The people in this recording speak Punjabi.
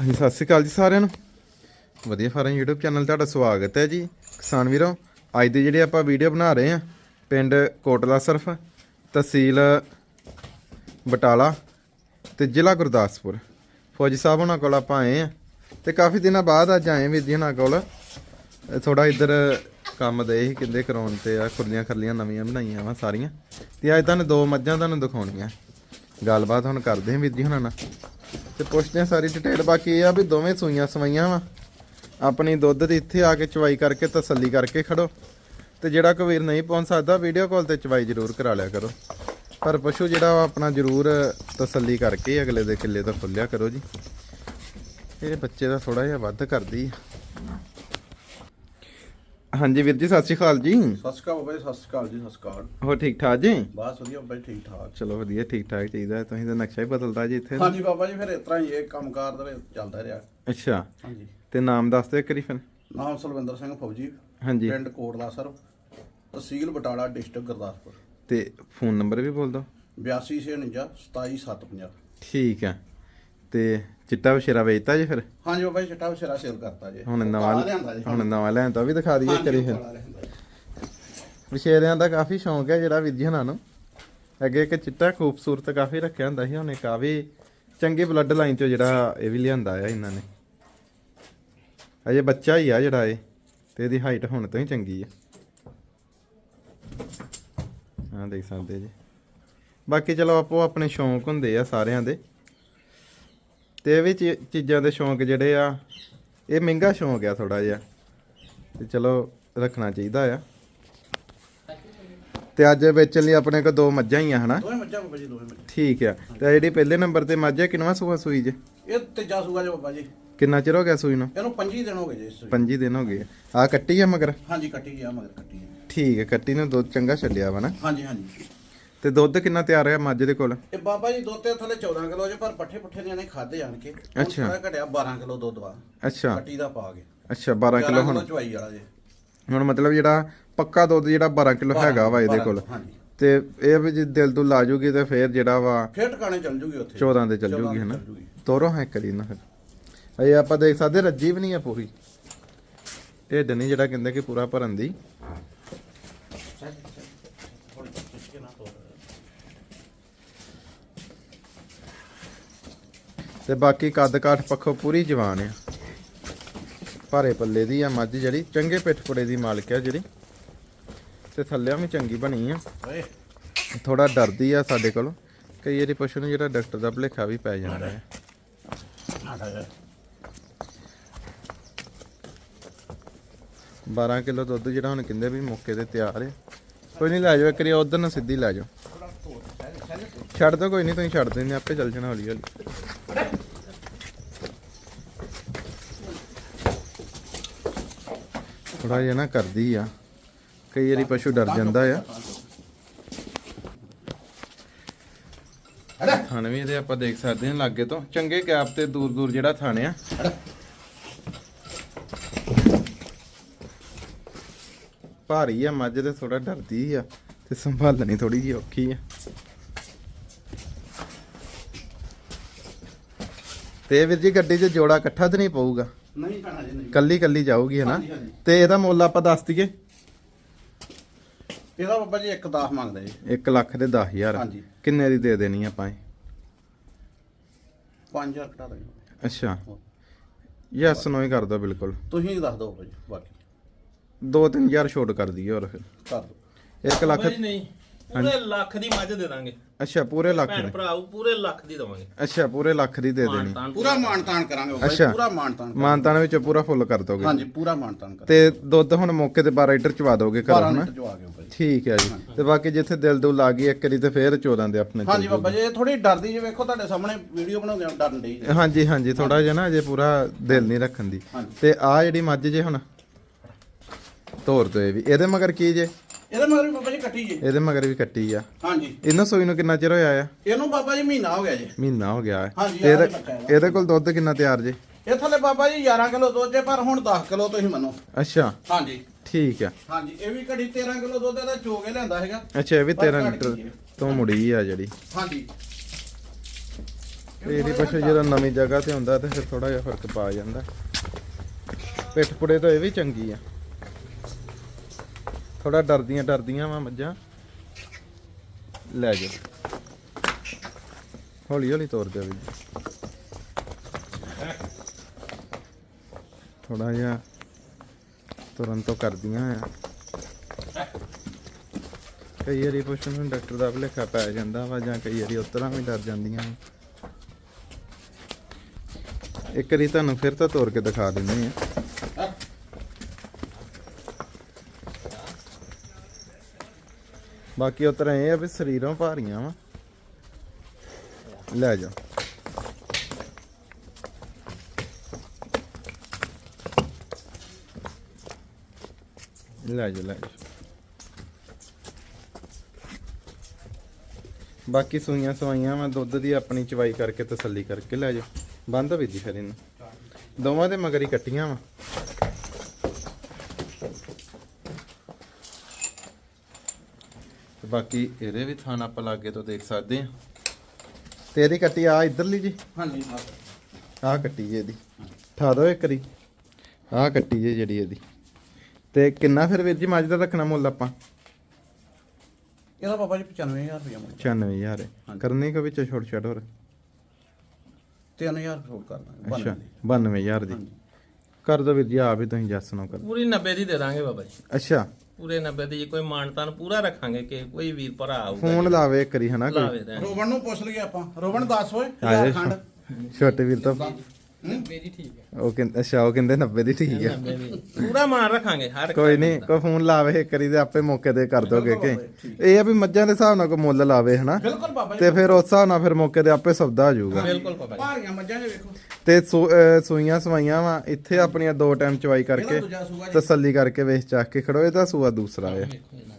ਹਾਂਜੀ, ਸਤਿ ਸ਼੍ਰੀ ਅਕਾਲ ਜੀ ਸਾਰਿਆਂ ਨੂੰ। ਵਧੀਆ ਫਾਰਮ YouTube ਚੈਨਲ ਤੁਹਾਡਾ ਸਵਾਗਤ ਹੈ ਜੀ। ਕਿਸਾਨ ਵੀਰੋ, ਅੱਜ ਦੀ ਜਿਹੜੀ ਆਪਾਂ ਵੀਡੀਓ ਬਣਾ ਰਹੇ ਹਾਂ, ਪਿੰਡ ਕੋਟਲਾ ਸਰਫ, ਤਹਿਸੀਲ ਬਟਾਲਾ ਤੇ ਜ਼ਿਲ੍ਹਾ ਗੁਰਦਾਸਪੁਰ। ਫੌਜੀ ਸਾਹਿਬ ਉਹਨਾਂ ਕੋਲ ਆਪਾਂ ਆਏ ਆ ਤੇ ਕਾਫੀ ਦਿਨਾਂ ਬਾਅਦ ਅੱਜ ਆਏ ਵੀਰ ਜੀ ਉਹਨਾਂ ਕੋਲ। ਥੋੜਾ ਇੱਧਰ ਕੰਮ ਦੇ ਹੀ ਕਿੰਦੇ ਕਰਾਉਣ ਤੇ ਆ, ਖੁਰਲੀਆਂ ਖਰਲੀਆਂ ਨਵੀਆਂ ਬਣਾਈਆਂ ਵਾ ਸਾਰੀਆਂ। ਤੇ ਅੱਜ ਤੁਹਾਨੂੰ ਦੋ ਮੱਝਾਂ ਤੁਹਾਨੂੰ ਦਿਖਾਉਣੀਆਂ। ਗੱਲਬਾਤ ਹੁਣ ਕਰਦੇ ਹਾਂ ਵੀਰ ਜੀ ਹੁਣਾਂ ਨਾਲ। ਤੇ ਪੁੱਛਦੇ ਆ ਸਾਰੀ ਡਿਟੇਲ ਬਾਕੀ ਇਹ ਆ ਵੀ ਦੋਵੇਂ ਸੂਈਆਂ ਸਵਾਈਆਂ ਵਾ। ਆਪਣੀ ਦੁੱਧ ਦੀ ਇੱਥੇ ਆ ਕੇ ਚਵਾਈ ਕਰਕੇ ਤਸੱਲੀ ਕਰਕੇ ਖੜੋ। ਤੇ ਜਿਹੜਾ ਕੋਈ ਵੀਰ ਨਹੀਂ ਪਹੁੰਚ ਸਕਦਾ ਵੀਡੀਓ ਕਾਲ ਤੇ ਚਵਾਈ ਜ਼ਰੂਰ ਕਰਾ ਲਿਆ ਕਰੋ। ਪਰ ਪਸ਼ੂ ਜਿਹੜਾ ਵਾ ਆਪਣਾ ਜ਼ਰੂਰ ਤਸੱਲੀ ਕਰਕੇ ਅਗਲੇ ਦੇ ਕਿੱਲੇ ਤੋਂ ਖੁੱਲਿਆ ਕਰੋ ਜੀ। ਇਹ ਬੱਚੇ ਦਾ ਥੋੜਾ ਜਿਹਾ ਵੱਧ ਕਰਦੀ ਆ। ਹਾਂਜੀ ਵੀਰ ਜੀ ਸਤਿ ਸ਼੍ਰੀ ਅਕਾਲ ਜੀ। ਸਤਿ ਸ਼੍ਰੀ ਅਕਾਲ ਬਾਬਾ ਜੀ ਸਤਿ ਸ਼੍ਰੀ ਅਕਾਲ ਜੀ ਅਕਾਲ ਹੋ ਠੀਕ ਠਾਕ ਜੀ? ਬਸ ਵਧੀਆ ਜੀ ਠੀਕ ਠਾਕ। ਚਲੋ ਵਧੀਆ ਠੀਕ ਠਾਕ ਚਾਹੀਦਾ ਹੈ। ਤੁਸੀਂ ਤਾਂ ਨਕਸ਼ਾ ਹੀ ਬਦਲਦਾ ਜੀ ਇੱਥੇ। ਹਾਂਜੀ ਬਾਬਾ ਜੀ ਫਿਰ ਇਸ ਤਰ੍ਹਾਂ ਹੀ ਇਹ ਕੰਮਕਾਰ ਦੇ ਵਿੱਚ ਚੱਲਦਾ ਰਿਹਾ। ਅੱਛਾ। ਹਾਂਜੀ। ਤੇ ਨਾਮ ਦੱਸ ਦਿਓ ਫਿਰ। ਨਾਮ ਸਲਵਿੰਦਰ ਸਿੰਘ ਫੌਜੀ ਹਾਂਜੀ। ਪਿੰਡ ਕੋਟਲਾ ਸਰ ਤਹਿਸੀਲ ਬਟਾਲਾ ਡਿਸਟ੍ਰਿਕਟ ਗੁਰਦਾਸਪੁਰ। ਤੇ ਫੋਨ ਨੰਬਰ ਵੀ ਬੋਲ ਦਿਓ। 8249 27750 ਠੀਕ ਆ ਤੇ ਚਿੱਟਾ ਵਸ਼ੇਰਾ ਵੇਚਤਾ ਜੀ ਫਿਰ? ਹਾਂਜੀ ਬਾਬਾ ਜੀ ਛਟਾ ਵਛੇਰਾ ਸੇਲ ਕਰਤਾ ਜੀ। ਹੁਣ ਨਵਾਂ ਕਾਲਾ ਲਿਆਂਦਾ ਜੀ। ਹੁਣ ਨਵਾਂ ਤਾਂ ਵੀ ਦਿਖਾ ਦਈਏ ਕਰੀ ਫਿਰ। ਕਾਲਾ ਲਿਆਂਦਾ ਜੀ। ਵਸ਼ੇਰਿਆਂ ਦਾ ਕਾਫੀ ਸ਼ੌਂਕ ਹੈ ਜਿਹੜਾ ਜੀ ਹੁਣਾਂ ਨੂੰ। ਅੱਗੇ ਇੱਕ ਚਿੱਟਾ ਖੂਬਸੂਰਤ ਕਾਫੀ ਰੱਖਿਆ ਹੁੰਦਾ ਸੀ ਆ ਵੀ ਚੰਗੀ ਬਲੱਡ ਲਾਈਨ ਚੋਂ ਜਿਹੜਾ ਇਹ ਵੀ ਲਿਆਂਦਾ ਆ ਇਹਨਾਂ ਨੇ। ਅਜੇ ਬੱਚਾ ਹੀ ਆ ਜਿਹੜਾ ਇਹ ਤੇ ਇਹਦੀ ਹਾਈਟ ਹੁਣ ਤੋਂ ਹੀ ਚੰਗੀ ਆ। ਹਾਂ ਦੇਖ ਸਕਦੇ ਜੀ। ਬਾਕੀ ਚਲੋ ਆਪੋ ਆਪਣੇ ਸ਼ੌਂਕ ਹੁੰਦੇ ਆ ਸਾਰਿਆਂ ਦੇ। ਤੇ ਇਹ ਵੀ ਚੀਜ਼ਾਂ ਦੇ ਸ਼ੌਂਕ ਜਿਹੜੇ ਆ ਇਹ ਮਹਿੰਗਾ ਸ਼ੌਂਕ ਆ ਥੋੜਾ ਜਿਹਾ ਤੇ ਚਲੋ ਰੱਖਣਾ ਚਾਹੀਦਾ ਆ। ਤੇ ਅੱਜ ਵੇਚਣ ਲਈ ਆਪਣੇ ਕੋਲ ਦੋ ਮੱਝਾਂ ਹੀ ਆ ਹਨਾ? ਦੋਵੇਂ ਮੱਝਾਂ ਬਾਬਾ ਜੀ ਦੋਵੇਂ ਮੱਝਾਂ। ਠੀਕ ਆ। ਤੇ ਜਿਹੜੀ ਪਹਿਲੇ ਨੰਬਰ ਤੇ ਮੱਝ ਹੈ ਕਿੰਨਵਾ ਸੂਆ ਸੂਈ ਜੇ? ਇਹ ਤੀਜਾ ਸੂਗਾ ਜੀ ਬਾਬਾ ਜੀ। ਕਿੰਨਾ ਚਿਰ ਹੋ ਗਿਆ ਸੂਈ ਨੂੰ? ਇਹਨੂੰ 25 ਦਿਨ ਹੋ ਗਏ ਜੀ ਸੂਈ। 25 ਦਿਨ ਹੋ ਗਏ ਆ। ਕੱਟੀ ਆ ਮਗਰ? ਹਾਂਜੀ ਕੱਟੀ ਗਿਆ ਮਗਰ ਕੱਟੀ। ਠੀਕ ਹੈ ਕੱਟੀ ਨੂੰ ਦੁੱਧ ਚੰਗਾ ਛੱਡਿਆ ਵਾ ਨਾ? ਹਾਂਜੀ ਹਾਂਜੀ। ਤੇ ਦੁੱਧ ਕਿੰਨਾ ਤਿਆਰ ਹੋਇਆ ਮੱਝ ਦੇ ਕੋਲ? ਇਹ ਬਾਬਾ ਜੀ ਦੁੱਧ ਤੇ ਥੱਲੇ 14 ਕਿਲੋ ਜੇ ਪਰ ਪੱਠੇ ਪੁੱਠੇ ਨੇ ਖਾਦੇ ਜਾਣ ਕੇ। ਹੁਣ ਅੱਛਾ। ਥੋੜ੍ਹਾ ਘਟਿਆ 12 ਕਿਲੋ ਦੁੱਧ ਵਾ। ਅੱਛਾ। ਕੱਟੀ ਦਾ ਪਾ ਕੇ। ਅੱਛਾ 12 ਕਿਲੋ ਹੁਣ। ਚਵਾਈ ਵਾਲਾ ਜੇ। ਹੁਣ ਮਤਲਬ ਜਿਹੜਾ ਪੱਕਾ ਦੁੱਧ ਜਿਹੜਾ 12 ਕਿਲੋ ਹੈਗਾ ਵਾ ਇਹਦੇ ਕੋਲ। ਹਾਂਜੀ। ਤੇ ਇਹ ਵੀ ਜੇ ਦਿਲ ਤੋਂ ਲਾ ਜੂਗੀ ਤੇ ਫੇਰ ਜਿਹੜਾ ਵਾ ਫੇਰ ਟਿਕਾਣੇ ਚੱਲ ਜੂਗੀ ਉੱਥੇ। 14 ਦੇ ਚੱਲ 14 ਜੂਗੀ ਤੇ ਹਨਾ। ਤੋਰੋ ਹੈ ਕਰੀ ਨਾ ਫਿਰ। ਇਹ ਆਪਾਂ ਦੇਖ ਸਕਦੇ ਰੱਜੀ ਵੀ ਨਹੀਂ ਆ ਪੂਰੀ। ਇਹ ਨਹੀਂ ਜਿਹੜਾ ਕਹਿੰਦੇ ਕਿ ਪੂਰਾ ਭਰਨ ਦੀ। ਤੇ ਬਾਕੀ ਕੱਦ ਕਾਠ ਪੱਖੋਂ ਪੂਰੀ ਜਵਾਨ ਆ। ਭਾਰੇ ਪੱਲੇ ਦੀ ਆ ਮੱਝ ਜਿਹੜੀ ਚੰਗੇ ਪਿੱਠ ਪੁੜੇ ਦੀ ਮਾਲਕ ਆ ਜਿਹੜੀ। ਤੇ ਥੱਲਿਆਂ ਵੀ ਚੰਗੀ ਬਣੀ ਆ। ਥੋੜਾ ਡਰਦੀ ਆ ਸਾਡੇ ਕੋਲ। ਕਈ ਵਾਰੀ ਪਸ਼ੂ ਨੂੰ ਜਿਹੜਾ ਡਾਕਟਰ ਦਾ ਭਲੇਖਾ ਵੀ ਪੈ ਜਾਂਦਾ ਹੈ 12 ਕਿਲੋ ਦੁੱਧ ਜਿਹੜਾ ਹੁਣ ਕਹਿੰਦੇ ਵੀ ਮੌਕੇ ਤੇ ਤਿਆਰ ਹੈ ਕੋਈ ਨਹੀਂ ਲੈ ਜਾਓ ਇੱਕ ਵਾਰੀ ਉਧਰ ਨੂੰ ਸਿੱਧੀ ਲੈ ਜਾਓ। ਛੱਡ ਦੋ, ਕੋਈ ਨਹੀਂ ਤੁਸੀਂ ਛੱਡ ਦਿੰਦੇ, ਆਪੇ ਚੱਲ ਜਾਣਾ ਹੌਲੀ ਹੌਲੀ। ਥੋੜਾ ਜਿਹਾ ਨਾ ਕਰਦੀ ਆ। ਕਈ ਵਾਰੀ ਪਸ਼ੂ ਡਰ ਜਾਂਦਾ ਆ। ਥਣ ਵੀ ਇਹਦੇ ਆਪਾਂ ਦੇਖ ਸਕਦੇ ਹਾਂ, ਲਾਗੇ ਤੋਂ। ਚੰਗੇ ਗੈਪ ਤੇ ਦੂਰ ਦੂਰ ਜਿਹੜਾ ਥਣ ਆ। ਭਾਰੀ ਆ, ਮੱਝ ਤੇ ਥੋੜਾ ਡਰਦੀ ਆ ਤੇ ਸੰਭਾਲਣੀ ਥੋੜੀ ਜਿਹੀ ਔਖੀ ਆ। ਤੇ ਵੀਰ ਜੀ ਗੱਡੀ 'ਚ ਜੋੜਾ ਇਕੱਠਾ ਤੇ ਨਹੀਂ ਪਊਗਾ? ਨਹੀਂ ਪੈਣਾ ਜੀ ਨਹੀਂ। ਕੱਲੀ ਕੱਲੀ ਜਾਊਗੀ ਹਨਾ ਹਾਂਜੀ, ਹਾਂਜੀ। ਤੇ ਇਹਦਾ ਮੁੱਲ ਆਪਾਂ ਦੱਸ ਦਈਏ? ਇਹਦਾ ਬਾਬਾ ਜੀ ਇੱਕ 10 ਮੰਗਦਾ ਜੀ। 1 ਲੱਖ ਦੇ 10000 ਹਾਂਜੀ। ਕਿੰਨੇ ਦੀ ਦੇ ਦੇਣੀ ਆਪਾਂ ਇਹ? 5000 ਘਟਾ ਦੇ ਅੱਛਾ। ਯੈਸ ਨੋ ਹੀ ਕਰ ਦੋ ਬਿਲਕੁਲ। ਤੁਸੀਂ ਦੱਸ ਦਿਓ ਬਾਬਾ ਜੀ ਬਾਕੀ। 2-3000 ਛੋਟ ਕਰ ਦਈਏ ਹੋਰ ਫਿਰ। ਕਰ ਦਿਓ। 1 ਲੱਖ ਬਾਬਾ ਜੀ ਨਹੀਂ। ਪੂਰੇ ਲੱਖ ਦੀ ਮੱਝ ਦੇ ਦਾਂਗੇ। ਅੱਛਾ ਪੂਰੇ ਲੱਖ ਭੈਣ ਦੇ। ਭਰਾ ਪੂਰੇ ਲੱਖ ਦੀ ਦਵਾਂਗੇ। ਅੱਛਾ ਪੂਰੇ ਲੱਖ ਦੀ ਦੇ ਦੇਣੀ। ਮਾਨਤਾਨ ਪੂਰਾ ਮਾਨਤਾਨ ਕਰਾਂਗੇ ਬਾਬਾ ਜੀ ਅੱਛਾ। ਪੂਰਾ ਮਾਨਤਾਨ ਮਾਨਤਾਨ ਵਿੱਚ ਪੂਰਾ ਫੁੱਲ ਕਰ ਦੋਗੇ। ਹਾਂਜੀ ਪੂਰਾ ਮਾਨਤਾਨ ਕਰ ਤੇ ਦੁੱਧ ਹੁਣ ਮੌਕੇ ਤੇ 12 ਲੀਟਰ ਚਵਾ ਦੋਗੇ ਘਰੋਂ 12 ਹਨਾ? ਮਿੰਟ ਜੋ ਆ ਗਏ ਬਾਬਾ ਜੀ ਠੀਕ ਹੈ ਜੀ। ਤੇ ਬਾਕੀ ਜਿੱਥੇ ਦਿਲ ਦੁਲ ਆ ਗਈ ਇੱਕ ਵਾਰੀ ਤੇ ਫੇਰ 14 ਦੇ ਆਪਣੇ ਹਾਂਜੀ ਬਾਬਾ ਜੀ ਇਹ ਥੋੜੀ ਡਰਦੀ ਜੇ ਵੇਖੋ ਤੁਹਾਡੇ ਸਾਹਮਣੇ ਵੀਡੀਓ ਬਣਾਉਂਦੇ ਆ ਡਰਨ ਡਈ ਜੇ। ਹਾਂਜੀ ਹਾਂਜੀ ਥੋੜਾ ਜਿਹਾ ਨਾ ਅਜੇ ਪੂਰਾ ਦਿਲ ਨਹੀਂ ਰੱਖਣ ਦੀ। ਤੇ ਆ ਜਿਹੜੀ ਮੱਝ ਜੇ ਹੁਣ ਤੋਰ ਤੋਂ ਇਹ ਵੀ। ਇਹਦੇ ਮਗਰ ਕੀ ਜੇ? ਇਹਦੇ ਮਗਰ ਵੀ ਬਾਬਾ ਜੀ ਕੱਟੀ ਜੀ। ਇਹਦੇ ਮਗਰ ਵੀ ਕੱਟੀ ਆ। ਹਾਂਜੀ। ਇਹਨਾਂ ਸੋਈ ਨੂੰ ਕਿੰਨਾ ਚਿਰ ਹੋਇਆ ਆ? ਇਹਨੂੰ ਬਾਬਾ ਜੀ ਮਹੀਨਾ ਹੋ ਗਿਆ ਜੀ। ਮਹੀਨਾ ਹੋ ਗਿਆ ਹੈ ਹਾਂਜੀ, ਇਹਦੇ ਇਹਦਾ। ਇਹਦੇ ਕੋਲ ਦੁੱਧ ਕਿੰਨਾ ਤਿਆਰ ਜੇ? ਇਹ ਥੱਲੇ ਬਾਬਾ ਜੀ 11 ਕਿਲੋ ਦੁੱਧ ਜੇ ਪਰ ਹੁਣ 10 ਕਿਲੋ ਤੁਸੀਂ ਮੰਨੋ। ਅੱਛਾ। ਹਾਂਜੀ। ਠੀਕ ਆ। ਹਾਂਜੀ ਇਹ ਵੀ ਘੜੀ 13 ਕਿਲੋ ਦੁੱਧ ਇਹਦਾ ਚੋ ਕੇ ਲਿਆਂਦਾ ਹੈਗਾ। ਅੱਛਾ ਇਹ ਵੀ ਬਸ 13 ਘੱਟ ਲੀਟਰ ਹੈ। ਤੋਂ ਮੁੜੀ ਆ ਜਿਹੜੀ। ਹਾਂਜੀ। ਤੇ ਇਹਦੀ ਪਸ਼ੂ ਜਦੋਂ ਨਵੀਂ ਜਗ੍ਹਾ ਤੇ ਹੁੰਦਾ ਤੇ ਫਿਰ ਥੋੜਾ ਜਿਹਾ ਫ਼ਰਕ ਪਾ ਜਾਂਦਾ। ਪਿੱਠ ਪੁੜੇ ਤਾਂ ਇਹ ਵੀ ਚੰਗੀ ਆ। ਥੋੜਾ ਡਰਦੀਆਂ ਡਰਦੀਆਂ ਵਾ ਮੱਝਾਂ। ਲੈ ਜਾ ਹੌਲੀ ਹੌਲੀ ਤੋਰ ਦੇ ਵੀ। ਥੋੜਾ ਜਿਹਾ ਤੁਰਨ ਤੋਂ ਕਰਦੀਆਂ ਆ। ਕਈ ਵਾਰੀ ਪਸ਼ੂ ਨੂੰ ਡਾਕਟਰ ਦਾ ਭੁਲੇਖਾ ਪੈ ਜਾਂਦਾ ਵਾ ਜਾਂ ਕਈ ਵਾਰੀ ਉਤਰਾਂ ਵੀ ਡਰ ਜਾਂਦੀਆਂ ਵਾਂ। ਇੱਕ ਵਾਰੀ ਤੁਹਾਨੂੰ ਫਿਰ ਤਾਂ ਤੋੜ ਕੇ ਦਿਖਾ ਦਿੰਦੇ ਆ। ਬਾਕੀ ਉਤਰਾਂ ਇਹ ਆ ਵੀ ਸਰੀਰੋਂ ਭਾਰੀਆਂ ਵਾ। ਲੈ ਜਾ। ਲੈ ਜਾ ਲੈ ਜਾ। ਬਾਕੀ ਸੂਈਆਂ ਸਵਾਈਆਂ ਮੈਂ ਦੁੱਧ ਦੀ ਆਪਣੀ ਚਵਾਈ ਕਰਕੇ ਤਸੱਲੀ ਕਰਕੇ ਲੈ ਜਾ। ਬੰਦ ਵੀ ਦੀ ਫਿਰ ਇਹਨੂੰ। ਦੋਵਾਂ ਦੇ ਮਗਰੀ ਕੱਟੀਆਂ ਵਾ। ਬਾਕੀ ਇਹਦੇ ਵੀ ਥਾਨ ਆਪਾਂ ਲਾਗੇ ਤੋਂ ਦੇਖ ਸਕਦੇ ਆ ਤੇ ਇਹਦੀ ਕੱਟੀ ਆ ਇਧਰਲੀ ਜੀ? ਹਾਂਜੀ ਆਹ ਕੱਟੀ ਜੇ ਇਹਦੀ। ਠਾ ਦੋ ਇੱਕ ਵਾਰੀ। ਆਹ ਕੱਟੀ ਜੇ ਜਿਹੜੀ ਇਹਦੀ। ਤੇ ਕਿੰਨਾ ਫਿਰ ਵੀਰ ਜੀ ਮੱਝ ਦਾ ਰੱਖਣਾ ਮੁੱਲ ਆਪਾਂ? ਇਹਦਾ ਬਾਬਾ ਜੀ 95000 ਰੁਪਇਆ ਮੁੱਲ। 96000 ਹੈ ਕਰਨੀ ਕੋ ਵਿੱਚ ਛੋਟ ਛੋਟ ਹੋਰ? 3000 ਛੋੜ ਕਰ ਦਾਂਗੇ ਅੱਛਾ ਬੰਨ 92000 ਦੀ। ਕਰ ਦੋ ਵੀਰ ਜੀ ਆਪ ਹੀ ਤੁਸੀਂ ਜੱਸ ਨੂੰ ਕਰ ਪੂਰੀ 90 ਦੀ ਦੇ ਦਾਂਗੇ ਬਾਬਾ ਜੀ। ਅੱਛਾ। ਪੂਰੇ 90 ਦੀ ਜੇ ਕੋਈ ਮਾਨਤਾਨ ਪੂਰਾ ਰੱਖਾਂਗੇ ਕਿ ਕੋਈ ਵੀਰ ਭਰਾ ਆਊਗਾ ਫੋਨ ਲਾਵੇ ਇੱਕ ਵਾਰੀ ਹਨਾ ਕੋਈ। ਲਾਵੇ ਰੋਬਣ ਨੂੰ ਪੁੱਛ ਲਈਏ ਆਪਾਂ। ਰੋਬਣ ਦੱਸ ਓਏ ਖੰਡ। ਛੋਟੇ ਵੀਰ ਤਾਂ। ਮੇਰੀ ਠੀਕ ਹੈ। ਉਹ ਕਹਿੰਦੇ ਅੱਛਾ ਉਹ ਕਹਿੰਦੇ 90 ਦੀ ਠੀਕ ਹੈ। 90 ਦੀ। ਪੂਰਾ ਮਾਨ ਰੱਖਾਂਗੇ ਹਰ ਕੋਈ ਨਹੀਂ ਕੋਈ ਫੋਨ ਲਾਵੇ ਇੱਕ ਵਾਰੀ ਤੇ ਆਪੇ ਮੌਕੇ ਤੇ ਕਰ ਦੋਗੇ ਕਿ। ਇਹ ਆ ਵੀ ਮੱਝਾਂ ਦੇ ਹਿਸਾਬ ਨਾਲ ਕੋਈ ਮੁੱਲ ਲਾਵੇ ਹਨਾ? ਬਿਲਕੁਲ ਬਾਬਾ ਜੀ ਤੇ ਫਿਰ ਉਸ ਹਿਸਾਬ ਨਾਲ ਫਿਰ ਮੌਕੇ ਤੇ ਆਪੇ ਸੌਦਾ ਹੋ ਜਾਊਗਾ। ਬਿਲਕੁਲ ਬਾਬਾ ਜੀ। ਭਾਰੀਆਂ ਮੱਝਾਂ ਜੇ ਵੇਖੋ। ਤੇ ਸੂ- ਅਹ ਸੂਈਆਂ ਸਵਾਈਆਂ ਵਾ ਇੱਥੇ ਆਪਣੀਆਂ ਦੋ ਟਾਈਮ ਚਵਾਈ ਕਰਕੇ ਤਸੱਲੀ ਕਰਕੇ ਵੇਚ ਚੱਕ ਕੇ ਖੜੋ ਇਹਦਾ ਸੂਆ ਦੂਸਰਾ ਆ। ਵੇਖੋ ਇਹਨਾਂ